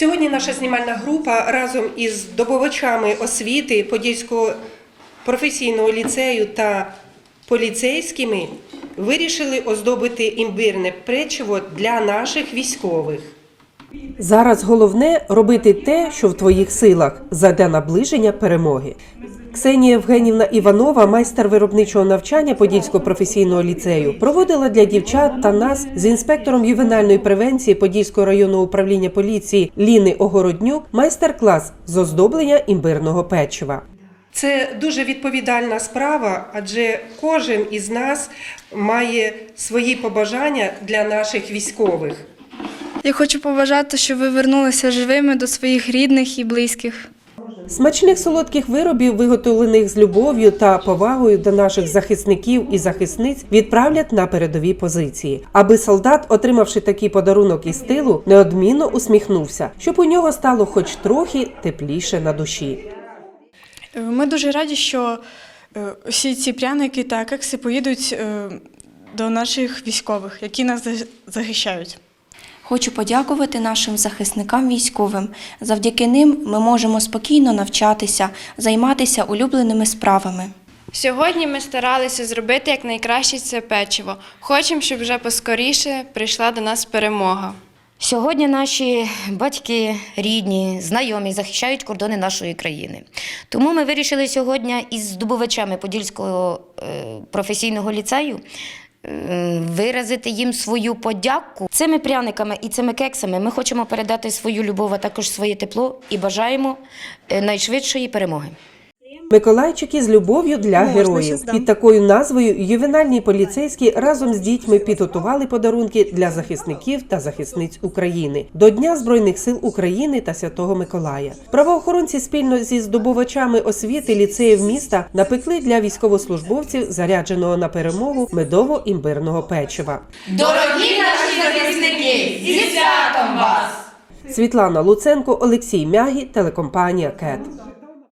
Сьогодні наша знімальна група разом із добувачами освіти Подільського професійного ліцею та поліцейськими вирішили оздобити імбирне печиво для наших військових. Зараз головне робити те, що в твоїх силах, задля наближення перемоги. Ксенія Євгенівна Іванова, майстер виробничого навчання Подільського професійного ліцею, проводила для дівчат та нас з інспектором ювенальної превенції Подільського районного управління поліції Ліни Огороднюк майстер-клас з оздоблення імбирного печива. Це дуже відповідальна справа, адже кожен із нас має свої побажання для наших військових. Я хочу побажати, щоб ви вернулися живими до своїх рідних і близьких. Смачних солодких виробів, виготовлених з любов'ю та повагою до наших захисників і захисниць, відправлять на передові позиції, аби солдат, отримавши такий подарунок із тилу, неодмінно усміхнувся, щоб у нього стало хоч трохи тепліше на душі. Е, Ми дуже раді, що е, всі ці пряники та кекси поїдуть е, до наших військових, які нас захищають. Хочу подякувати нашим захисникам військовим. Завдяки ним ми можемо спокійно навчатися, займатися улюбленими справами. Сьогодні ми старалися зробити якнайкраще це печиво. Хочемо, щоб вже поскоріше прийшла до нас перемога. Сьогодні наші батьки, рідні, знайомі захищають кордони нашої країни. Тому ми вирішили сьогодні із здобувачами Подільського е, професійного ліцею виразити їм свою подяку. Цими пряниками і цими кексами ми хочемо передати свою любов, а також своє тепло і бажаємо е, найшвидшої перемоги. Миколайчики з любов'ю для героїв. Під такою назвою ювенальні поліцейські разом з дітьми підготували подарунки для захисників та захисниць України до Дня Збройних сил України та Святого Миколая. Правоохоронці спільно зі здобувачами освіти ліцеїв міста напекли для військовослужбовців зарядженого на перемогу медово-імбирного печива. Дорогі наші захисники, зі святом вас! Світлана Луценко, Олексій Мягі, телекомпанія КЕТ.